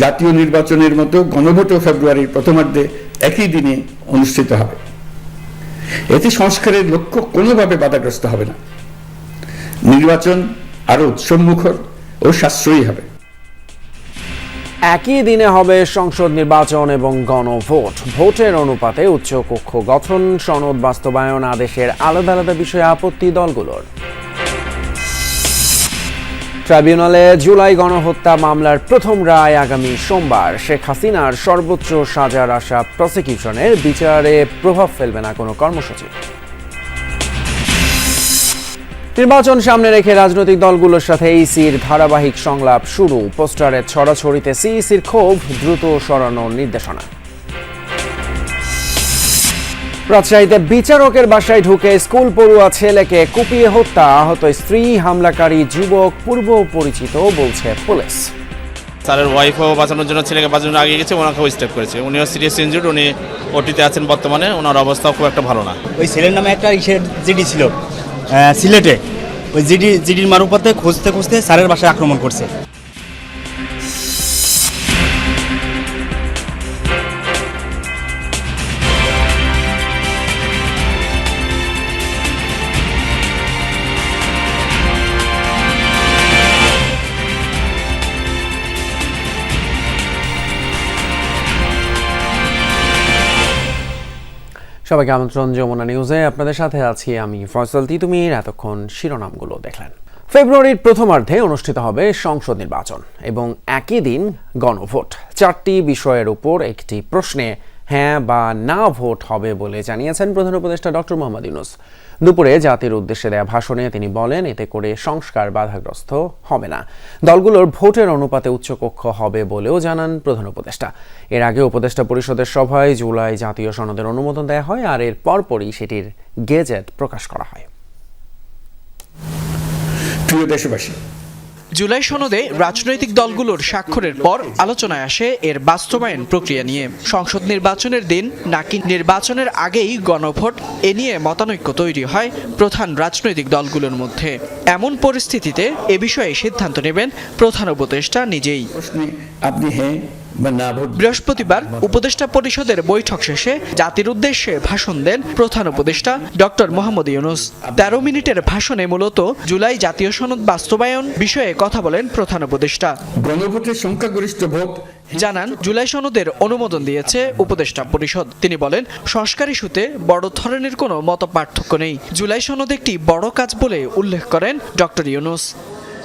জাতীয় নির্বাচনের মতো গণভোটও ফেব্রুয়ারির প্রথমার্ধে একই দিনে অনুষ্ঠিত হবে। এতে সংস্কারের লক্ষ্য কোনোভাবে বাধাগ্রস্ত হবে না। নির্বাচন আরও উৎসবমুখর ও সাশ্রয়ী হবে। একই দিনে হবে সংসদ নির্বাচন এবং গণভোট। ভোটের অনুপাতে উচ্চ কক্ষ গঠন, সনদ, বাস্তবায়ন আদেশের আলাদা আলাদা বিষয়ে আপত্তি দলগুলোর। ট্রাইব্যুনালে জুলাই গণহত্যা মামলার প্রথম রায় আগামী সোমবার। শেখ হাসিনার সর্বোচ্চ সাজার আশা প্রসিকিউশনের বিচারে প্রভাব ফেলবে না কোনো কর্মসূচি। নির্বাচন সামনে রেখে রাজনৈতিক দলগুলোর সাথে ইসির ধারাবাহিক সংলাপ শুরু। পোস্টারে ছড়াছড়িতে সিইসির ক্ষোভ দ্রুত সরানোর নির্দেশনা। রাজশাহীতে বিচারকের বাসায় ঢুকে স্কুল পড়ুয়া ছেলেকে কুপিয়ে হত্যা আহত স্ত্রী হামলাকারী যুবক পূর্ব পরিচিত বলছে পুলিশ। স্যারের ওয়াইফও বাঁচানোর জন্য ছেলেকে বাঁচানোর জন্য আগে গেছে ওনাকেও স্টেপ করেছে। উনিও সিরিয়াস ইনজুর্ড উনি ওটিতে আছেন বর্তমানে ওনার অবস্থাও খুব একটা ভালো না। ওই ছেলের নামে একটা ইসের জিডি ছিল সিলেটে। ওই জিডি জিডির মারুপাতে খুঁজতে খুঁজতে স্যারের বাসায় আক্রমণ করছে। সবাইকে আমন্ত্রণ যমুনা নিউজে আপনাদের সাথে আছি আমি ফয়সল তিতুমির। এতক্ষণ শিরোনামগুলো দেখলেন। ফেব্রুয়ারির প্রথমার্ধে অনুষ্ঠিত হবে সংসদ নির্বাচন এবং একই দিন গণভোট। চারটি বিষয়ের উপর একটি প্রশ্নে হ্যাঁ বা না ভোট হবে বলে জানিয়েছেন প্রধান উপদেষ্টা ডক্টর মোহাম্মদ ইউনুস। দুপুরে জাতির উদ্দেশ্যে দেয়া ভাষণে তিনি বলেন, এতে করে সংস্কার বাধাগ্রস্ত হবে না। দলগুলোর ভোটের অনুপাতে উচ্চকক্ষ হবে বলেও জানান প্রধান উপদেষ্টা। এর আগে উপদেষ্টা পরিষদের সভায় জুলাই জাতীয় সনদের অনুমোদন দেয়া হয় আর এর পরপরই সেটির গেজেট প্রকাশ করা হয়। প্রিয় দেশবাসী জুলাই সনদে রাজনৈতিক দলগুলোর স্বাক্ষরের পর আলোচনায় আসে এর বাস্তবায়ন প্রক্রিয়া নিয়ে। সংসদ নির্বাচনের দিন নাকি নির্বাচনের আগেই গণভোট, এ নিয়ে মতানৈক্য তৈরি হয় প্রধান রাজনৈতিক দলগুলোর মধ্যে। এমন পরিস্থিতিতে এ বিষয়ে সিদ্ধান্ত নেবেন প্রধান উপদেষ্টা নিজেই। আপনি হ্যাঁ বৃহস্পতিবার উপদেষ্টা পরিষদের বৈঠক শেষে জাতির উদ্দেশ্যে ভাষণ দেন প্রধান উপদেষ্টা ডক্টর মোহাম্মদ ইউনুস। তেরো মিনিটের ভাষণে মূলত জুলাই জাতীয় সনদ বাস্তবায়ন বিষয়ে কথা বলেন প্রধান উপদেষ্টা। গণভোটের সংখ্যাগরিষ্ঠ ভোট জানান জুলাই সনদের অনুমোদন দিয়েছে উপদেষ্টা পরিষদ। তিনি বলেন সংস্কার ইস্যুতে বড় ধরনের কোনো মত পার্থক্য নেই। জুলাই সনদ একটি বড় কাজ বলে উল্লেখ করেন ডক্টর ইউনুস।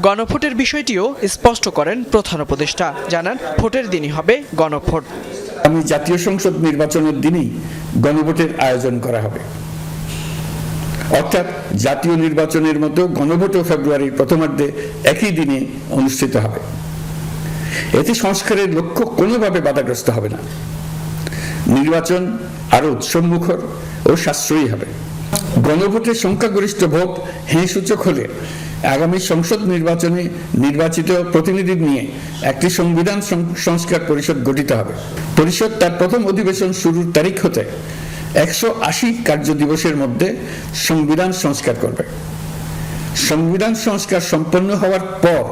গণভোটের বিষয়টিও স্পষ্ট করেন প্রধান উপদেষ্টা। জানান, ভোটের দিনই হবে গণভোট। আমি জাতীয় সংসদ নির্বাচনের দিনই গণভোটের আয়োজন করা হবে। অর্থাৎ জাতীয় নির্বাচনের মতো গণভোটও ফেব্রুয়ারির প্রথমার্ধে একই দিনে অনুষ্ঠিত হবে। এতে সংস্কারের লক্ষ্য কোনোভাবে বাধাগ্রস্ত হবে না। নির্বাচন আরও উৎসবমুখর ও সাশ্রয়ী হবে। গণভোটের সংখ্যাগরিষ্ঠ ভোট হ্যাঁ হলে আগামী সংসদ নির্বাচনে নির্বাচিত প্রতিনিধি নিয়ে একটি সংবিধান সংস্কার পরিষদ গঠিত হবে। পরিষদ তার প্রথম অধিবেশন শুরুর তারিখ হতে একশো আশি কার্য দিবসের মধ্যে সংবিধান সংস্কার করবে। সংবিধান সংস্কার সম্পন্ন হওয়ার পর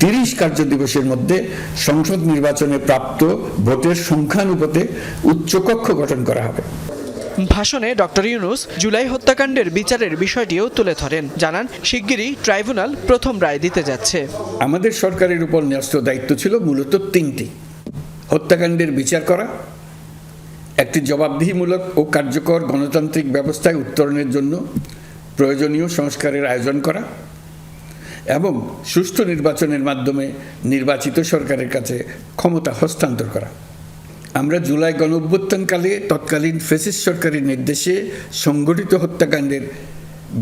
তিরিশ কার্য দিবসের মধ্যে সংসদ নির্বাচনে প্রাপ্ত ভোটের সংখ্যানুপাতে উচ্চকক্ষ গঠন করা হবে। ভাষণে ডক্টর ইউনুস জুলাই হত্যাকাণ্ডের বিচারের বিষয়টিও তুলে ধরেন। জানান, শিগগিরই ট্রাইব্যুনাল প্রথম রায় দিতে যাচ্ছে। আমাদের সরকারের উপর ন্যস্ত দায়িত্ব ছিল মূলত তিনটি। হত্যাকাণ্ডের বিচার করা, একটি জবাবদিহিমূলক ও কার্যকর গণতান্ত্রিক ব্যবস্থায় উত্তরণের জন্য প্রয়োজনীয় সংস্কারের আয়োজন করা এবং সুষ্ঠু নির্বাচনের মাধ্যমে নির্বাচিত সরকারের কাছে ক্ষমতা হস্তান্তর করা। আমরা জুলাই গণ অভ্যুত্থানকালে তৎকালীন ফেসিস সরকারের নির্দেশে সংগঠিত হত্যাকাণ্ডের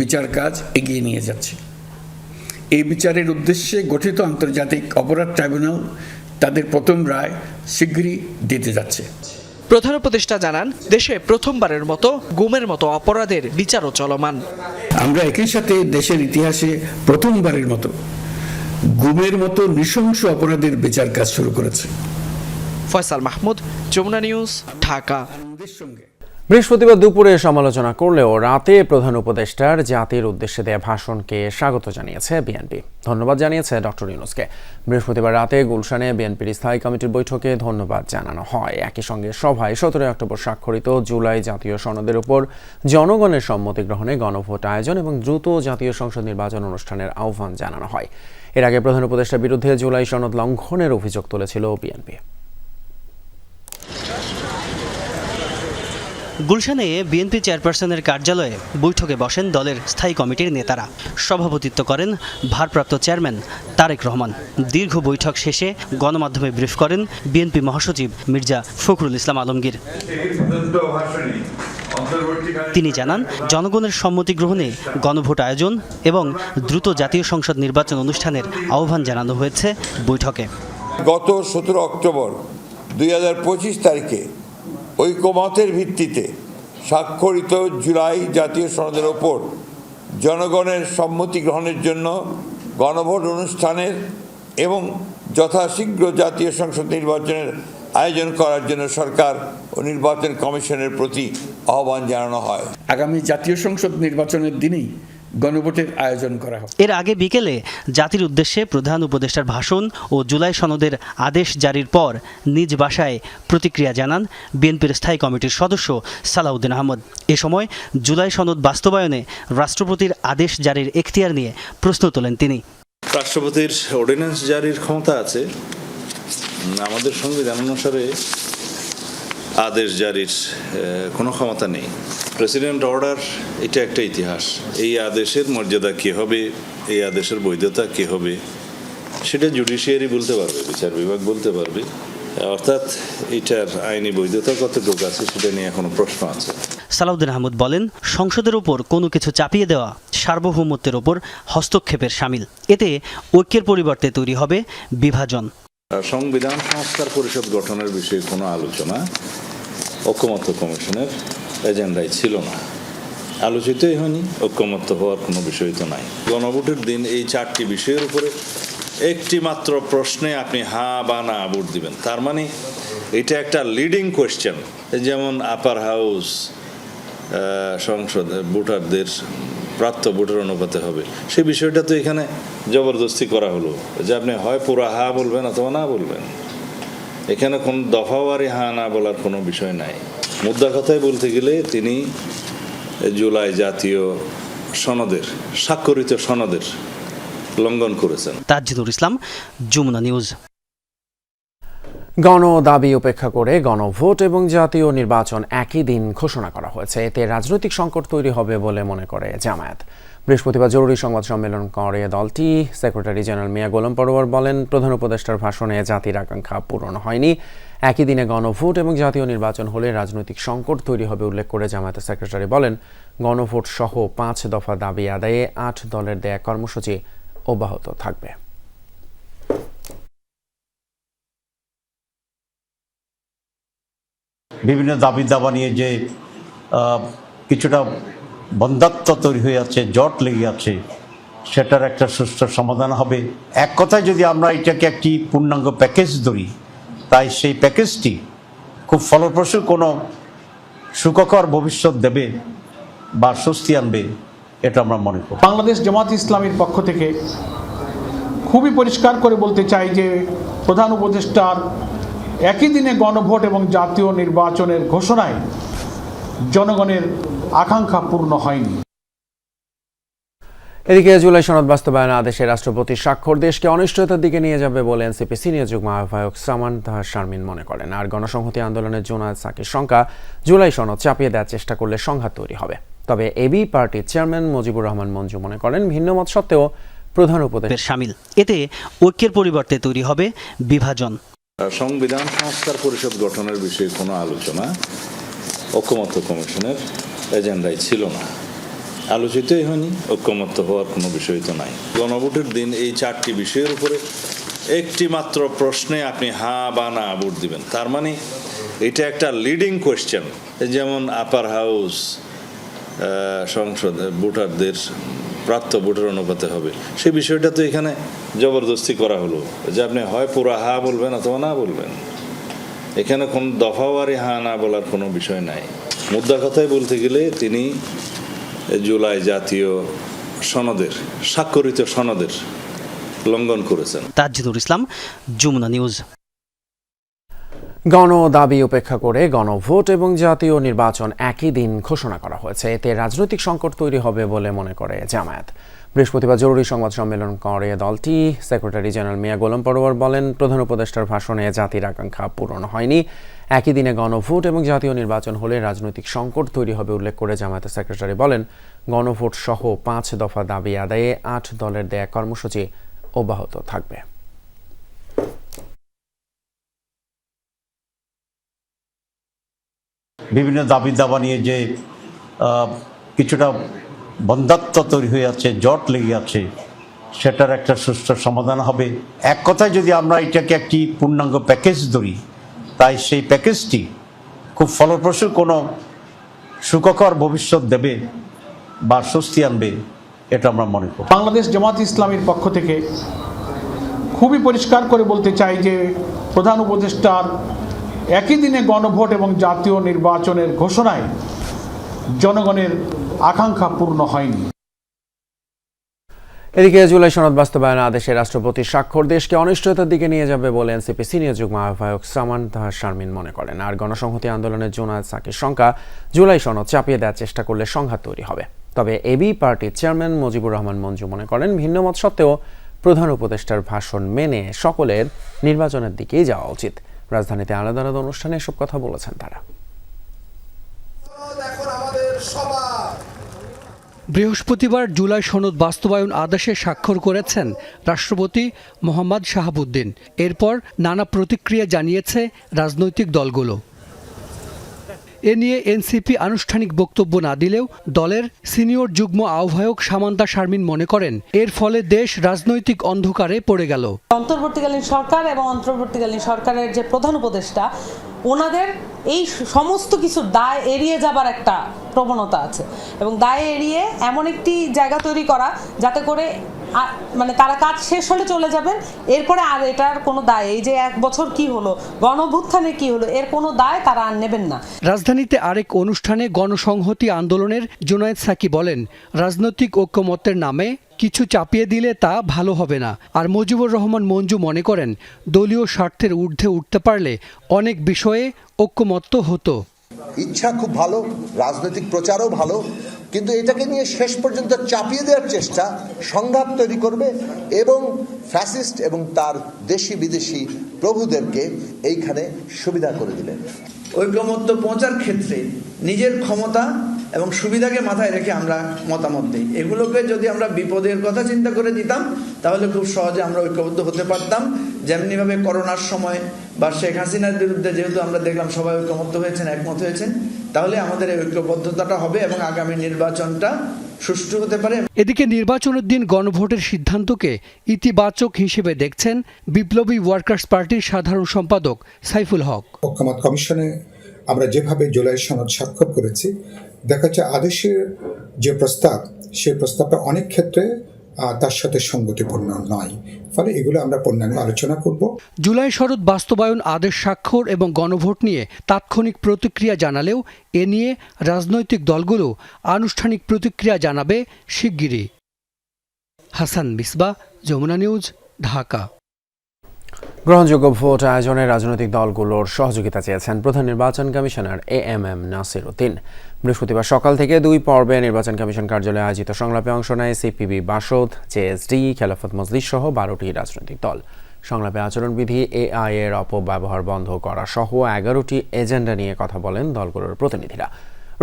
বিচার কাজ এগিয়ে নিয়ে যাচ্ছি। এই বিচারের উদ্দেশ্যে গঠিত আন্তর্জাতিক অপরাধ ট্রাইব্যুনাল তাদের প্রথম রায় শীঘ্রই দিতে যাচ্ছে। প্রধান উপদেষ্টা জানান দেশে প্রথমবারের মতো গুমের মতো অপরাধের বিচারও চলমান। আমরা একই সাথে দেশের ইতিহাসে প্রথমবারের মতো গুমের মতো নৃশংস অপরাধের বিচার কাজ শুরু করেছে। ফয়সাল মাহমুদ, যমুনা নিউজ, ঢাকা। বৃহস্পতিবার দুপুরে সমালোচনা করলেও রাতে প্রধান উপদেষ্টার জাতির উদ্দেশ্যে দেয়া ভাষণকে স্বাগত জানিয়েছে বিএনপি। ধন্যবাদ জানিয়েছে ডক্টর ইউনুসকে। বৃহস্পতিবার রাতে গুলশানে বিএনপির স্থায়ী কমিটির বৈঠকে ধন্যবাদ জানানো হয়। একই সঙ্গে সভায় সতেরোই অক্টোবর স্বাক্ষরিত জুলাই জাতীয় সনদের উপর জনগণের সম্মতি গ্রহণে গণভোট আয়োজন এবং দ্রুত জাতীয় সংসদ নির্বাচন অনুষ্ঠানের আহ্বান জানানো হয়। এর আগে প্রধান উপদেষ্টার বিরুদ্ধে জুলাই সনদ লঙ্ঘনের অভিযোগ তুলেছিল বিএনপি। গুলশানে বিএনপি চেয়ারপারসনের কার্যালয়ে বৈঠকে বসেন দলের স্থায়ী কমিটির নেতারা। সভাপতিত্ব করেন ভারপ্রাপ্ত চেয়ারম্যান তারেক রহমান। দীর্ঘ বৈঠক শেষে গণমাধ্যমে ব্রিফ করেন বিএনপি মহাসচিব মির্জা ফখরুল ইসলাম আলমগীর। তিনি জানান, জনগণের সম্মতি গ্রহণে গণভোট আয়োজন এবং দ্রুত জাতীয় সংসদ নির্বাচন অনুষ্ঠানের আহ্বান জানানো হয়েছে বৈঠকে। গত সতেরো অক্টোবর দুই হাজার পঁচিশ তারিখে ঐকমতের ভিত্তিতে স্বাক্ষরিত জুলাই জাতীয় সনদের ওপর জনগণের সম্মতি গ্রহণের জন্য গণভোট অনুষ্ঠানের এবং যথাশীঘ্র জাতীয় সংসদ নির্বাচনের আয়োজন করার জন্য সরকার ও নির্বাচন কমিশনের প্রতি আহ্বান জানানো হয়। আগামী জাতীয় সংসদ নির্বাচনের দিনেই গণভোটের আয়োজন করা হবে এর আগে বিকেলে জাতির উদ্দেশ্যে প্রধান উপদেষ্টার ভাষণ ও জুলাই সনদের আদেশ জারির পর নিজ বাসায় প্রতিক্রিয়া জানান বিএনপির স্থায়ী কমিটির সদস্য সালাউদ্দিন আহমদ। এ সময় জুলাই সনদ বাস্তবায়নে রাষ্ট্রপতির আদেশ জারির এখতিয়ার নিয়ে প্রশ্ন তোলেন তিনি। রাষ্ট্রপতির অর্ডিন্যান্স জারির ক্ষমতা আছে। আমাদের সংবিধান অনুসারে আদেশ জারির কোনো ক্ষমতা নেই। প্রেসিডেন্ট অর্ডার এটা একটা ইতিহাস। এই আদেশের মর্যাদা কী হবে? এই আদেশের বৈধতা কী হবে? সেটা জুডিশিয়ারি বলতে পারবে বিচার বিভাগ বলতে পারবে। অর্থাৎ এটার আইনি বৈধতা কতটুকু আছে সেটা নিয়ে এখনও প্রশ্ন আছে। সালাউদ্দিন আহমদ বলেন সংসদের ওপর কোনো কিছু চাপিয়ে দেওয়া সার্বভৌমত্বের ওপর হস্তক্ষেপের সামিল। এতে ঐক্যের পরিবর্তে তৈরি হবে বিভাজন। সংবিধান সংস্কার পরিষদ গঠনের বিষয়ে কোনো আলোচনা ঐক্যমত্য কমিশনের এজেন্ডায় ছিল না। আলোচিতই হয়নি, ঐক্যমত্য হওয়ার কোনো বিষয় তো নাই। গণভোটের দিন এই চারটি বিষয়ের উপরে একটি মাত্র প্রশ্নে আপনি হা বা না ভোট দিবেন। তার মানে এটা একটা লিডিং কোয়েশ্চেন যেমন আপার হাউস সংসদ ভোটারদের প্রাপ্ত ভোটার অনুপাতে হবে। সেই বিষয়টা তো এখানে জবরদস্তি করা হলো। যে আপনি হয় পুরা হা বলবেন অথবা না বলবেন। এখানে কোন দফাওয়ারি হা না বলার কোনো বিষয় নাই। মুদ্রা কথায় বলতে গেলে তিনি জুলাই জাতীয় সনদের স্বাক্ষরিত সনদের লঙ্ঘন করেছেন। তাজিদুর ইসলাম যমুনা নিউজ। গণ দাবি উপেক্ষা করে গণভোট এবং জাতীয় নির্বাচন একই দিন ঘোষণা করা হয়েছে। এতে রাজনৈতিক সংকট তৈরি হবে বলে মনে করে জামায়াত। বৃহস্পতিবার জরুরি সংবাদ সম্মেলন করে দলটি। সেক্রেটারি জেনারেল মিয়া গোলাম পরোয়ার বলেন, প্রধান উপদেষ্টার ভাষণে জাতির আকাঙ্ক্ষা পূরণ হয়নি। একই দিনে গণভোট এবং জাতীয় নির্বাচন হলে রাজনৈতিক সংকট তৈরি হবে উল্লেখ করে জামায়াতের সেক্রেটারি বলেন, গণভোট সহ পাঁচ দফা দাবি আদায়ে আট দলের দেয়া কর্মসূচি অব্যাহত থাকবে। বিভিন্ন দাবি দাবা নিয়ে যে কিছুটা বন্ধাত্ম তৈরি হয়ে যাচ্ছে জট লেগে যাচ্ছে সেটার একটা সুস্থ সমাধান হবে। এক কথায় যদি আমরা এটাকে একটি পূর্ণাঙ্গ প্যাকেজ ধরি, তাই সেই প্যাকেজটি খুব ফলপ্রসূ কোনো সুখকর ভবিষ্যৎ দেবে বা স্বস্তি আনবে, এটা আমরা মনে করি। বাংলাদেশ জামাত ইসলামীর পক্ষ থেকে খুবই পরিষ্কার করে বলতে চাই যে, প্রধান উপদেষ্টার একই দিনে গণভোট এবং জাতীয় নির্বাচনের ঘোষণায় জনগণের আকাঙ্ক্ষা পূর্ণ হয়নি। এদিকে জুলাই সনদ বাস্তবায়ন আদেশে রাষ্ট্রপতি স্বাক্ষর দেশকে অনিশ্চয়তার দিকে নিয়ে যাবে বলে এনসিপি সিনিয়র যুগ্ম আহ্বায়ক সামান শারমিন মনে করেন। আর গণসংহতি আন্দোলনের জোনায়দ সাকির শঙ্কা জুলাই সনদ চাপিয়ে দেওয়ার চেষ্টা করলে সংঘাত তৈরি হবে। তবে এবি পার্টির চেয়ারম্যান মুজিবুর রহমান মঞ্জু মনে করেন ভিন্নমত সত্ত্বেও প্রধান উপদেশ এর সামিল। এতে ঐক্যের পরিবর্তে তৈরি হবে বিভাজন। সংবিধান সংস্কার পরিষদ গঠনের বিষয়ে কোনো আলোচনা ঐক্যমত্য কমিশনের এজেন্ডায় ছিল না। আলোচিতই হয়নি, ঐক্যমত্য হওয়ার কোনো বিষয় তো নাই। গণভোটের দিন এই চারটি বিষয়ের উপরে একটি মাত্র প্রশ্নে আপনি হা বা না ভোট দিবেন। তার মানে এটা একটা লিডিং কোয়েশ্চেন যেমন আপার হাউস সংসদ, ভোটারদের, প্রাপ্ত ভোটার অনুপাতে হবে। সেই বিষয়টা তো এখানে জবরদস্তি করা হলো। যে আপনি হয় পুরা হা বলবেন অথবা না বলবেন। এখানে কোন দফাওয়ারি হা না বলার কোনো বিষয় নাই। মুদ্রা কথায় বলতে গেলে তিনি জুলাই জাতীয় সনদের স্বাক্ষরিত সনদের লঙ্ঘন করেছেন। তাজুদুল ইসলাম যমুনা নিউজ। গণ দাবি উপেক্ষা করে গণভোট এবং জাতীয় নির্বাচন একই দিন ঘোষণা করা হয়েছে। এতে রাজনৈতিক সংকট তৈরি হবে বলে মনে করে জামায়াত। বৃহস্পতিবার জরুরি সংবাদ সম্মেলন করে দলটি। সেক্রেটারি জেনারেল মিয়া গোলাম পরোয়ার বলেন, প্রধান উপদেষ্টার ভাষণে জাতির আকাঙ্ক্ষা পূরণ হয়নি। একই দিনে গণভোট এবং জাতীয় নির্বাচন হলে রাজনৈতিক সংকট তৈরি হবে উল্লেখ করে জামায়াতের সেক্রেটারি বলেন, গণভোট সহ পাঁচ দফা দাবি আদায়ে আট দলের দেয়া কর্মসূচি অব্যাহত থাকবে। বিভিন্ন দাবি দাবা নিয়ে যে কিছুটা বন্ধাত্ম তৈরি হয়ে আছে জট লেগে আছে সেটার একটা সুস্থ সমাধান হবে। এক কথায় যদি আমরা এটাকে একটি পূর্ণাঙ্গ প্যাকেজ ধরি, তাই সেই প্যাকেজটি খুব ফলপ্রসূ কোনো সুখকর ভবিষ্যৎ দেবে বা স্বস্তি আনবে, এটা আমরা মনে করি। বাংলাদেশ জামাত ইসলামীর পক্ষ থেকে খুবই পরিষ্কার করে বলতে চাই যে, প্রধান উপদেষ্টার একই দিনে গণভোট এবং জাতীয় নির্বাচনের ঘোষণায় জনগণের আকাঙ্ক্ষা পূর্ণ হয়নি। এদিকে জুলাই সনদ বাস্তবায়ন আদেশে রাষ্ট্রপতির স্বাক্ষর দেশকে অনিশ্চয়তার দিকে নিয়ে যাবে বলে এনসিপি সিনিয়র যুগ্ম আহ্বায়ক সামান তাহার শারমিন মনে করেন। আর গণসংহতি আন্দোলনের জোনায়দ সাকির শঙ্কা জুলাই সনদ চাপিয়ে দেওয়ার চেষ্টা করলে সংঘাত তৈরি হবে। তবে এবি পার্টির চেয়ারম্যান মুজিবুর রহমান মঞ্জু মনে করেন ভিন্নমত সত্ত্বেও প্রধান উপদেষ্টার ভাষণ মেনে সকলের নির্বাচনের দিকেই যাওয়া উচিত। রাজধানীতে আলাদা আলাদা অনুষ্ঠানে এসব কথা বলেছেন তারা। বৃহস্পতিবার জুলাই সনদ বাস্তবায়ন আদেশে স্বাক্ষর করেছেন রাষ্ট্রপতি মোহাম্মদ শাহাবুদ্দিন। এরপর নানা প্রতিক্রিয়া জানিয়েছে রাজনৈতিক দলগুলো। এ নিয়ে এনসিপি আনুষ্ঠানিক বক্তব্য না দিলেও দলের সিনিয়র যুগ্ম আহ্বায়ক সামান্তা শারমিন মনে করেন এর ফলে দেশ রাজনৈতিক অন্ধকারে পড়ে গেল। অন্তর্বর্তীকালীন সরকার এবং অন্তর্বর্তীকালীন সরকারের যে প্রধান উপদেষ্টা ওনাদের এই সমস্ত কিছু দায় এড়িয়ে যাবার একটা প্রবণতা আছে। এবং দায় এড়িয়ে এমন একটি জায়গা তৈরি করা যাতে করে মানে তারা কাজ শেষ হলে চলে যাবেন। এরপরে আর এটার কোনো দায়, এই যে এক বছর কি হলো, গণভুত্থানে কি হলো, এর কোনো দায় তারা আর নেবেন না। রাজধানীতে আরেক অনুষ্ঠানে গণসংহতি আন্দোলনের জোনায়েদ সাকি বলেন, রাজনৈতিক ঐক্যমত্যের নামে কিছু চাপিয়ে দিলে তা ভালো হবে না। আর মুজিবুর রহমান মঞ্জু মনে করেন দলীয় স্বার্থের ঊর্ধ্বে উঠতে পারলে অনেক বিষয়ে ঐক্যমত্য হতো। ইচ্ছা খুব ভালো রাজনৈতিক প্রচারও ভালো কিন্তু এটাকে নিয়ে শেষ পর্যন্ত চাপিয়ে দেওয়ার চেষ্টা সংঘাত তৈরি করবে এবং ফ্যাসিস্ট এবং তার দেশি বিদেশি প্রভুদেরকে এইখানে সুবিধা করে দিলেন ঐক্যমত্য পৌঁছার ক্ষেত্রে নিজের ক্ষমতা এবং সুবিধাকে মাথায় রেখে আমরা মতামত দিই। এগুলোকে যদি আমরা বিপদের কথা চিন্তা করে দিতাম তাহলে খুব সহজে আমরা ঐক্যবদ্ধ হতে পারতাম। যেমনিভাবে করোনার সময় বা শেখ হাসিনার বিরুদ্ধে যেহেতু আমরা দেখলাম সবাই ঐক্যমত্য হয়েছেন একমত হয়েছেন তাহলে আমাদের এই ঐক্যবদ্ধতাটা হবে এবং আগামী নির্বাচনটা সুষ্ঠু হতে পারে। এদিকে নির্বাচনের দিন গণভোটের সিদ্ধান্তকে ইতিবাচক হিসেবে দেখছেন বিপ্লবী ওয়ার্কার্স পার্টির সাধারণ সম্পাদক সাইফুল হক। ঐক্যমত কমিশনে আমরা যেভাবে জুলাই সনদ স্বাক্ষর করেছি দেখা যাচ্ছে আদেশের যে প্রস্তাব, সেই প্রস্তাবটা অনেক ক্ষেত্রে তার সাথে সঙ্গতিপূর্ণ নয়। ফলে এগুলো আমরা পূর্ণাঙ্গ আলোচনা করব। জুলাই শরৎ বাস্তবায়ন আদেশ স্বাক্ষর এবং গণভোট নিয়ে তাৎক্ষণিক প্রতিক্রিয়া জানালেও এ নিয়ে রাজনৈতিক দলগুলো আনুষ্ঠানিক প্রতিক্রিয়া জানাবে শিগগিরই। হাসান মিসবা, যমুনা নিউজ, ঢাকা। গ্রহণযোগ্য ভোট আয়োজনে রাজনৈতিক দলগুলোর সহযোগিতা চেয়েছেন প্রধান নির্বাচন commissioner A M M Nasir Uddin বৃহস্পতিবার সকাল থেকে দুই পর্বে নির্বাচন কমিশন কার্যালয়ে আয়োজিত সংলাপে অংশ নেয় সিপিবি বাসদ জেএসডি খেলাফত মজলিস সহ বারোটি রাজনৈতিক দল। সংলাপে আচরণবিধি, এআই এর অপব্যবহার বন্ধ করা সহ এগারোটি এজেন্ডা নিয়ে কথা বলেন দলগুলোর প্রতিনিধিরা।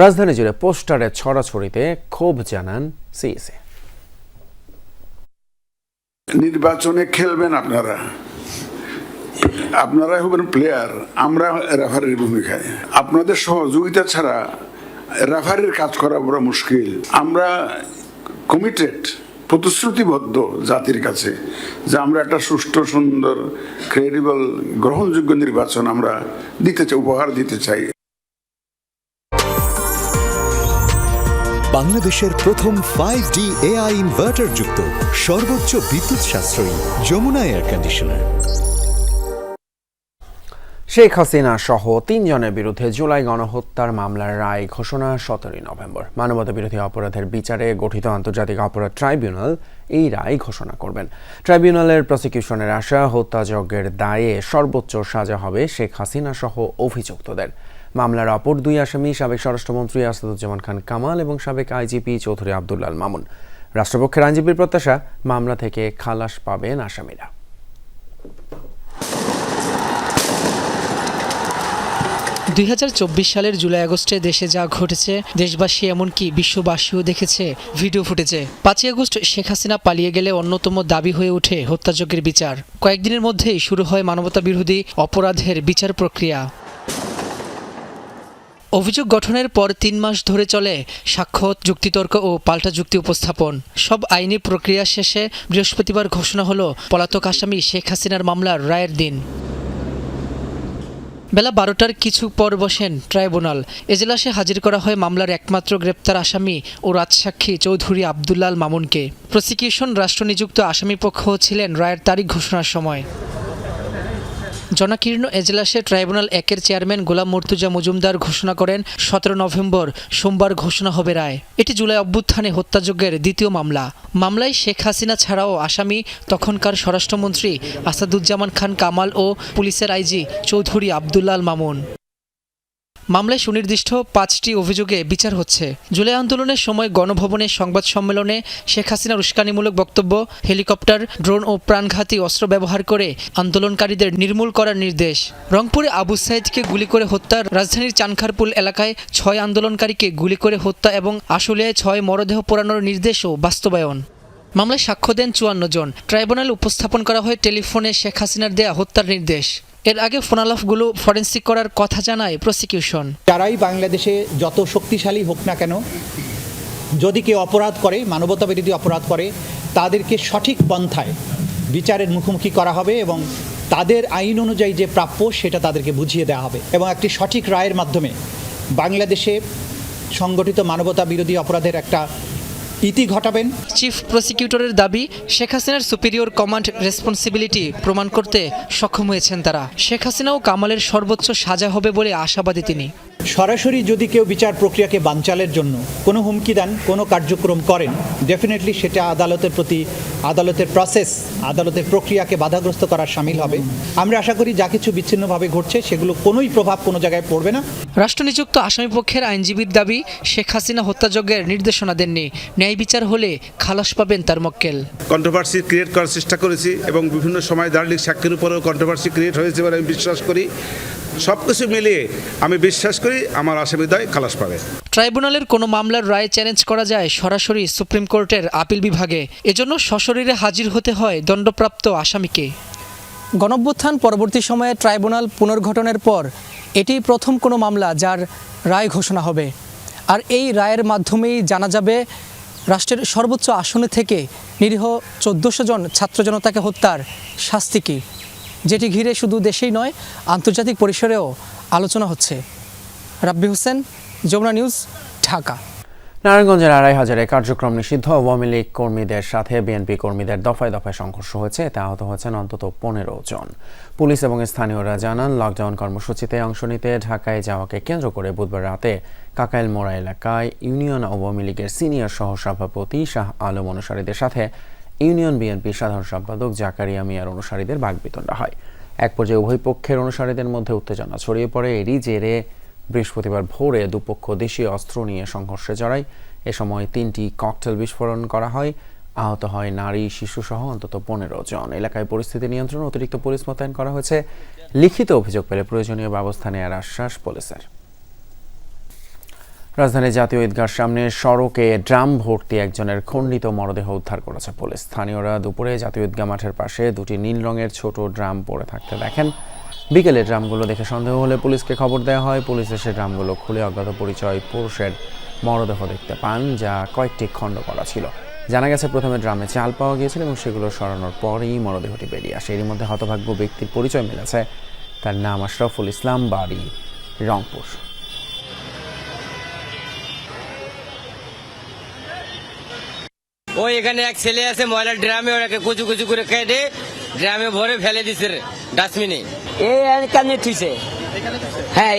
রাজধানী জুড়ে পোস্টারের ছড়াছড়িতে ক্ষোভ জানান সিএসএ নির্বাচনে খেলবেন আপনারা। আপনারা হবেন প্লেয়ার আমরা রেফারির ভূমিকায়। আপনাদের সহযোগিতা ছাড়া রেফারির কাজ করা বড় মুশকিল। আমরা কমিটেড প্রতিশ্রুতিবদ্ধ জাতির কাছে যে আমরা একটা সুষ্ঠু, সুন্দর ক্রেডিবল গ্রহণযোগ্য নির্বাচন আমরা দিতে চাই, উপহার দিতে চাই। বাংলাদেশের প্রথম ফাইভ ডি এআই ইনভার্টার যুক্ত সর্বোচ্চ বিদ্যুৎ সাশ্রয়ী যমুনা এয়ার কন্ডিশনার শেখ হাসিনা সহ তিনজনের বিরুদ্ধে জুলাই গণহত্যার মামলার রায় ঘোষণা সতেরোই নভেম্বর। মানবতা বিরোধী অপরাধের বিচারে গঠিত আন্তর্জাতিক অপরাধ ট্রাইব্যুনাল এই রায় ঘোষণা করবেন। ট্রাইব্যুনালের প্রসিকিউশনের আশা, হত্যাযজ্ঞের দায়ে সর্বোচ্চ সাজা হবে শেখ হাসিনা সহ অভিযুক্তদের। মামলার অপর দুই আসামি সাবেক স্বরাষ্ট্রমন্ত্রী আসাদুজ্জামান খান কামাল এবং সাবেক আইজিপি চৌধুরী আবদুল্লাল মামুন। রাষ্ট্রপক্ষের আইনজীবীর প্রত্যাশা, মামলা থেকে খালাস পাবেন আসামিরা। দুই হাজার চব্বিশ সালের জুলাই আগস্টে দেশে যা ঘটেছে, দেশবাসী এমনকি বিশ্ববাসীও দেখেছে ভিডিও ফুটেজে। পাঁচই আগস্ট শেখ হাসিনা পালিয়ে গেলে অন্যতম দাবি হয়ে ওঠে হত্যাযজ্ঞের বিচার। কয়েকদিনের মধ্যেই শুরু হয় মানবতা বিরোধী অপরাধের বিচার প্রক্রিয়া। অভিযোগ গঠনের পর তিন মাস ধরে চলে সাক্ষ্য যুক্তিতর্ক ও পাল্টা যুক্তি উপস্থাপন। সব আইনি প্রক্রিয়া শেষে বৃহস্পতিবার ঘোষণা হল, পলাতক আসামি শেখ হাসিনার মামলার রায়ের দিন। বেলা বারোটার কিছু পর বসেন ট্রাইব্যুনাল। এজলাসে হাজির করা হয় মামলার একমাত্র গ্রেপ্তার আসামি ও রাজসাক্ষী চৌধুরী আবদুল্লাল মামুনকে। প্রসিকিউশন রাষ্ট্রনিযুক্ত আসামি পক্ষ ছিলেন রায়ের তারিখ ঘোষণার সময়। জনাকীর্ণ এজলাসে ট্রাইব্যুনাল একের চেয়ারম্যান গোলাম মর্তুজা মজুমদার ঘোষণা করেন, সতেরো নভেম্বর সোমবার ঘোষণা হবে রায়। এটি জুলাই অভ্যুত্থানে হত্যাযজ্ঞের দ্বিতীয় মামলা। মামলায় শেখ হাসিনা ছাড়াও আসামি তখনকার স্বরাষ্ট্রমন্ত্রী আসাদুজ্জামান খান কামাল ও পুলিশের আইজি চৌধুরী আবদুল্লাল মামুন। মামলায় সুনির্দিষ্ট পাঁচটি অভিযোগে বিচার হচ্ছে। জুলাই আন্দোলনের সময় গণভবনে সংবাদ সম্মেলনে শেখ হাসিনার উস্কানিমূলক বক্তব্য, হেলিকপ্টার, ড্রোন ও প্রাণঘাতী অস্ত্র ব্যবহার করে আন্দোলনকারীদের নির্মূল করার নির্দেশ। রংপুরে আবু সাইদকে গুলি করে হত্যা রাজধানীর চানখারপুল এলাকায় ছয় আন্দোলনকারীকে গুলি করে হত্যা এবং আশুলিয়ায় ছয় মরদেহ পোড়ানোর নির্দেশও বাস্তবায়ন। মামলায় সাক্ষ্য দেন চুয়ান্ন জন। ট্রাইব্যুনাল উপস্থাপন করা হয় টেলিফোনে শেখ হাসিনার দেয়া হত্যার নির্দেশ। এর আগে ফোনালাফগুলো ফরেন্সিক করার কথা জানায় প্রসিকিউশন। যারাই বাংলাদেশে যত শক্তিশালী হোক না কেন, যদি কেউ অপরাধ করে, মানবতা বিরোধী অপরাধ করে, তাদেরকে সঠিক পন্থায় বিচারের মুখোমুখি করা হবে এবং তাদের আইন অনুযায়ী যে প্রাপ্য সেটা তাদেরকে বুঝিয়ে দেওয়া হবে এবং একটি সঠিক রায়ের মাধ্যমে বাংলাদেশে সংগঠিত মানবতা বিরোধী অপরাধের একটা ইতি ঘটাবেন। চিফ প্রসিকিউটরের দাবি শেখ হাসিনার সুপিরিয়র কমান্ড রেসপন্সিবিলিটি প্রমাণ করতে সক্ষম হয়েছেন তারা। শেখ হাসিনা ও কামালের সর্বোচ্চ সাজা হবে বলে আশাবাদী তিনি। সরাসরি যদি কেউ বিচার প্রক্রিয়াকে বানচালের জন্য কোনো হুমকি দেন কোনো কার্যক্রম করেন ডেফিনেটলি সেটা আদালতের প্রতি আদালতের প্রসেস আদালতের প্রক্রিয়াকে বাধাগ্রস্ত করার সামিল হবে। আমরা আশা করি যা কিছু বিচ্ছিন্নভাবে ঘটছে সেগুলো কোনোই প্রভাব কোনো জায়গায় পড়বে না। রাষ্ট্রনিযুক্ত আসামিপক্ষের আইনজীবীর দাবি শেখ হাসিনা হত্যাযজ্ঞের নির্দেশনা দেননি। ন্যায় বিচার হলে খালাস পাবেন তার মক্কেল। কন্ট্রোভার্সি ক্রিয়েট করার চেষ্টা করেছি এবং বিভিন্ন সময় দার্লিক সাক্ষীর উপরেও কন্ট্রোভার্সি ক্রিয়েট হয়েছে বলে আমি বিশ্বাস করি। সব কিছু মিলিয়ে আমি বিশ্বাস করি আমার আসামিদায় খালাস পাবে। ট্রাইব্যুনালের কোনো মামলার রায় চ্যালেঞ্জ করা যায় সরাসরি সুপ্রিম কোর্টের আপিল বিভাগে। এজন্য সশরীরে হাজির হতে হয় দণ্ডপ্রাপ্ত আসামিকে। গণভ্যুত্থান পরবর্তী সময়ে ট্রাইব্যুনাল পুনর্গঠনের পর এটি প্রথম কোনো মামলা যার রায় ঘোষণা হবে। আর এই রায়ের মাধ্যমেই জানা যাবে রাষ্ট্রের সর্বোচ্চ আসনে থেকে নিরীহ চোদ্দোশো জন ছাত্র জনতাকে হত্যার শাস্তি কী? যেটি ঘিরে শুধু দেশেই নয়, আন্তর্জাতিক পরিসরেও আলোচনা হচ্ছে। রাব্বি হোসেন, যমুনা নিউজ, ঢাকা। নারায়ণগঞ্জের আড়াই হাজারে কার্যক্রম নিষিদ্ধ। আওয়ামী লীগ কর্মীদের সাথে বিএনপি কর্মীদের দফায় দফায় সংঘর্ষ হয়েছে। এতে আহত হয়েছেন অন্তত পনেরো জন। পুলিশ এবং স্থানীয়রা জানান, লকডাউন কর্মসূচিতে অংশ নিতে ঢাকায় যাওয়াকে কেন্দ্র করে বুধবার রাতে কাকাইল মোড়া এলাকায় ইউনিয়ন আওয়ামী লীগের সিনিয়র সহসভাপতি শাহ আলম অনুসারীদের সাথে ইউনিয়ন বিএনপির সাধারণ সম্পাদক জাকারিয়া মিয়ার অনুসারীদের বাগবিতণ্ডা হয়। এক পর্যায়ে উভয় পক্ষের অনুসারীদের মধ্যে উত্তেজনা ছড়িয়ে পড়ে। এরই জেরে বৃহস্পতিবার ভোরে দুপক্ষ দেশীয় অস্ত্র নিয়ে সংঘর্ষে জড়ায়। এ সময় তিনটি ককটেল বিস্ফোরণ করা হয়। আহত হয় নারী, শিশুসহ অন্তত পনেরো জন। এলাকায় পরিস্থিতি নিয়ন্ত্রণ অতিরিক্ত পুলিশ মোতায়েন করা হয়েছে। লিখিত অভিযোগ পেলে প্রয়োজনীয় ব্যবস্থা নেওয়ার আশ্বাস পুলিশের। রাজধানীর জাতীয় ঈদগার সামনে সড়কে ড্রাম ভর্তি একজনের খণ্ডিত মরদেহ উদ্ধার করেছে পুলিশ। স্থানীয়রা দুপুরে জাতীয় ঈদগাহ মাঠের পাশে দুটি নীল রঙের ছোট ড্রাম পড়ে থাকতে দেখেন। বিকেলে ড্রামগুলো দেখে সন্দেহ হলে পুলিশকে খবর দেওয়া হয়। পুলিশ এসে ড্রামগুলো খুলে অজ্ঞাত পরিচয় পুরুষের মরদেহ দেখতে পান, যা কয়েকটি খণ্ড করা ছিল। জানা গেছে, প্রথমে ড্রামে চাল পাওয়া গিয়েছিল এবং সেগুলো সরানোর পরেই মরদেহটি বেরিয়ে আসে। এরই মধ্যে হতভাগ্য ব্যক্তির পরিচয় মিলেছে। তার নাম আশরাফুল ইসলাম, বাড়ি রংপুর। ওই এখানে এক ছেলে আছে ময়লা ড্রামে ওনাকে কুচু কুচু করে কেটে ড্রামে ভরে ফেলে দিছে ডাস্টবিনে। হ্যাঁ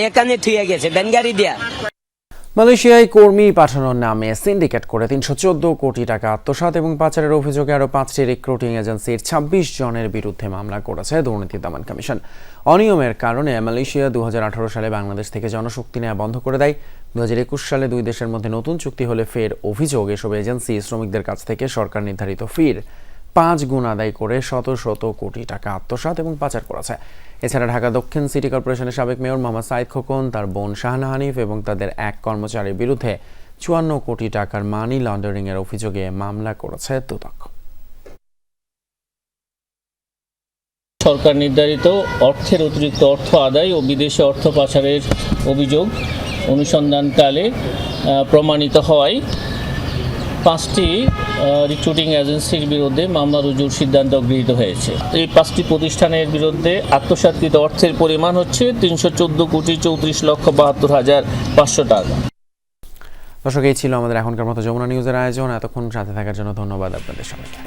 মালয়েশিয়ায় কর্মী পাঠানোর নামে সিন্ডিকেট করে তিনশো চোদ্দ কোটি টাকা আত্মসাৎ এবং পাচারের অভিযোগে আরও পাঁচটি রিক্রুটিং এজেন্সির ছাব্বিশ জনের বিরুদ্ধে মামলা করেছে দুর্নীতি দমন কমিশন। অনিয়মের কারণে মালয়েশিয়া দুই হাজার আঠারো সালে বাংলাদেশ থেকে জনশক্তি নেওয়া বন্ধ করে দেয়। দু হাজার একুশ সালে দুই দেশের মধ্যে নতুন চুক্তি হলে ফের অভিযোগ এসব এজেন্সি শ্রমিকদের কাছ থেকে সরকার নির্ধারিত ফির। পাঁচ গুণ আদায় করে শত শত কোটি টাকা আত্মসাৎ এবং পাচার করেছে। এছাড়া ঢাকা দক্ষিণ সিটি কর্পোরেশনের সাবেক মেয়র মোহাম্মদ সাইদ খোকন, তার বোন শাহানা হানিফ এবং তাদের এক কর্মচারীর বিরুদ্ধে চুয়ান্ন কোটি টাকার মানি লন্ডারিং এর অভিযোগে মামলা করেছে দুদক। সরকার নির্ধারিত অর্থের অতিরিক্ত অর্থ আদায় ও বিদেশে অর্থ পাচারের অভিযোগ অনুসন্ধানকালে প্রমাণিত হওয়ায় পাঁচটি রিক্রুটিং এজেন্সির বিরুদ্ধে মামলা রুজুর সিদ্ধান্ত গৃহীত হয়েছে। এই পাঁচটি প্রতিষ্ঠানের বিরুদ্ধে আত্মসাতকৃত অর্থের পরিমাণ হচ্ছে তিনশো চোদ্দ কোটি চৌত্রিশ লক্ষ বাহাত্তর হাজার পাঁচশো টাকা। দর্শক, এই ছিল আমাদের এখনকার মতো যমুনা নিউজের আয়োজন। এতক্ষণ সাথে থাকার জন্য ধন্যবাদ আপনাদের সবাইকে।